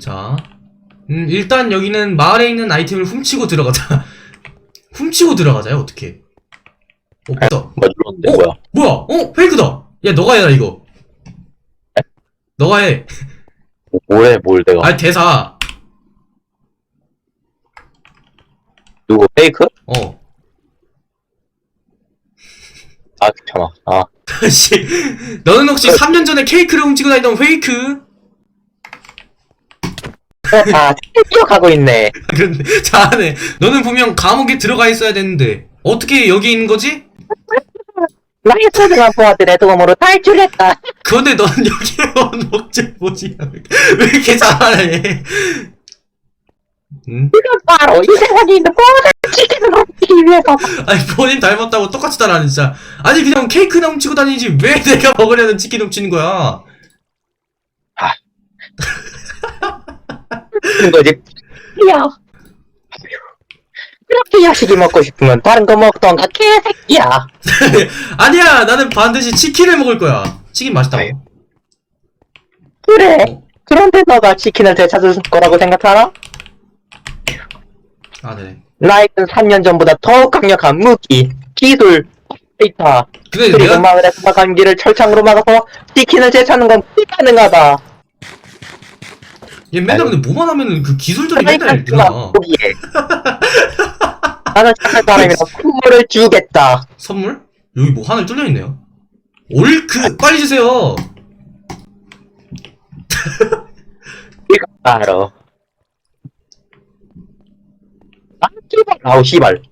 자, 음, 일단 여기는 마을에 있는 아이템을 훔치고 들어가자. 훔치고 들어가자요, 어떻게? 어, 맞다. 뭐 어? 뭐야? 뭐야? 어? 페이크다! 야, 너가 해라, 이거. 너가 해. 뭐해 뭘 내가? 아, 대사. 누구 페이크? 어. 아 귀찮아. 아 씨, 너는 혹시 3년 전에 케이크를 훔치고 다니던 페이크? 아, 기억하고 있네. 그런데, 잘하네. 너는 분명 감옥에 들어가 있어야 되는데, 어떻게 여기 있는 거지? 나의 소중한 부하들의 도움으로 탈출했다. 그런데 너는 여기에 온 목적 뭐지? 왜 이렇게 잘하네? 응? 이건 바로 이 세상에 있는 모든 치킨을 먹기 위해서 아니 본인 닮았다고 똑같이 따라하는 진짜 아니 그냥 케이크나 훔치고 다니지 왜 내가 먹으려는 치킨 훔치는 거야 하는 거지. 야. 그렇게 야식이 먹고 싶으면 다른 거 먹던 가 개새끼야. 아니야 나는 반드시 치킨을 먹을 거야 치킨 맛있다고. 그래. 그런데 너가 치킨을 되찾을 거라고 생각하나? 아 네네 나에겐 3년 전보다 더욱 강력한 무기, 기술, 데이터, 근데 그리고 내가 마을에서 길을 철창으로 막아서 치킨을 되찾는 건 불가능하다. 얘 맨날 근데 뭐만 하면은 그 기술들이 맨날 늘어나 포기해. 나는 착한 사람이라 선물을 주겠다. 선물? 여기 뭐 하늘 뚫려 있네요 올크 빨리 주세요 이거 바로. 아, 씨발. 아우, 씨발.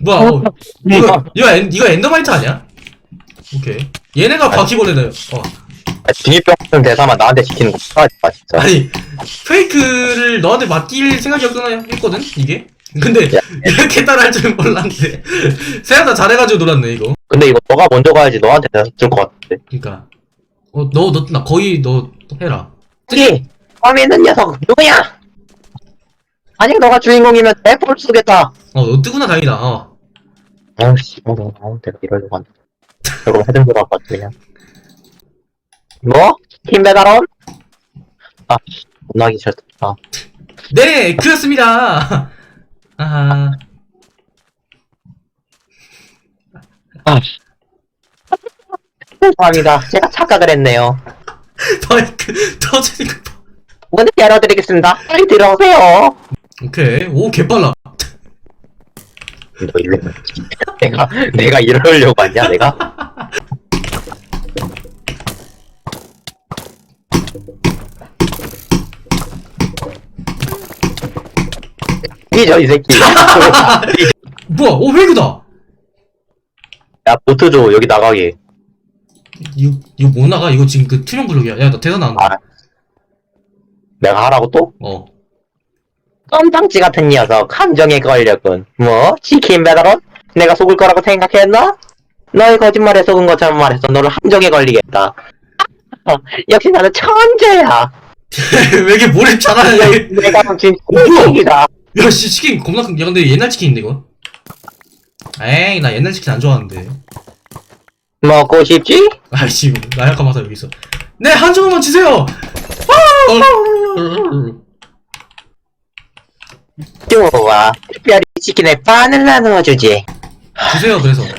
뭐야 어, 이거 이거, 엔, 이거 엔더마이트 아니야? 오케이 얘네가 바퀴벌레다 어 아, 중이병 같은 대사만 나한테 시키는 거 하지 마, 진짜. 아니 페이크를 너한테 맡길 생각이 없구나 했거든 이게 근데 야. 이렇게 따라할 줄은 몰랐는데 생각보다 잘해가지고 놀았네 이거 근데 이거 너가 먼저 가야지 너한테 대사 줄것 같은데. 그니까 어 너너나 거의 너 해라 저기, 밤에 있는 녀석, 누구야? 만약 너가 주인공이면 대포를 쏘겠다. 어너 뜨구나 다행이다 어 아우, 씨, 어, 너, 어, 내가 이러려고 한다. 저거 해준 거같아 그냥. 뭐? 팀 배달원? 아, 씨, 못나기 싫다. 아, 네, 그렇습니다. 아, 아, 씨. 죄송합니다. 제가 착각을 했네요. 마이크. 봐. 문을 열어드리겠습니다. 빨리 들어오세요. 오케이, 오 개빨라. 너 일로 내가 내가 이러려고 하냐 내가 이저 이 새끼 뭐야, 오 회그다. 야 보트 줘 여기 나가게 이거 이거 못 나가? 이거 지금 그 투명 블록이야. 야, 나 대사 나온다. 아. 내가 하라고 또? 어. 껌장지 같은 녀석 함정에 걸렸군 뭐 치킨 배달원? 내가 속을 거라고 생각했나? 너의 거짓말에 속은 것처럼 말해서 너를 함정에 걸리겠다 역시 나는 천재야 왜 이렇게 모래 잘하냐? 내가 훔친 뭐야? 치킨이다 야, 씨 치킨 겁나 큰. 야, 근데 옛날 치킨인데 이거? 에이, 나 옛날 치킨 안 좋아하는데. 먹고 싶지? 아이씨, 나 약간 맞아 여기 있어. 네, 한 조각만 주세요. 좋아. 특별히 치킨에 반을 나누어 주지. 주세요. 그래서.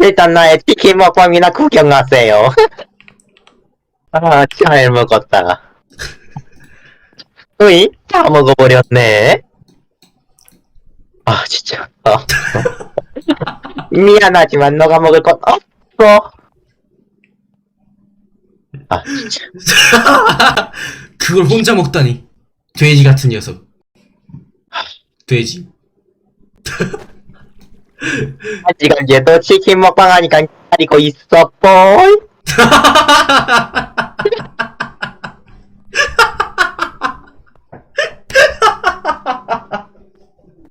일단 나의 치킨 먹방이나 구경 하세요. 아, 잘 먹었다. 으이, 다 먹어버렸네. 아, 진짜. 어. 미안하지만 너가 먹을 건 없어. 아, 진짜. 그걸 혼자 먹다니. 돼지 같은 녀석. 돼지. 아직은 얘도 치킨 먹방 하니까 기다리고 있어, 볼.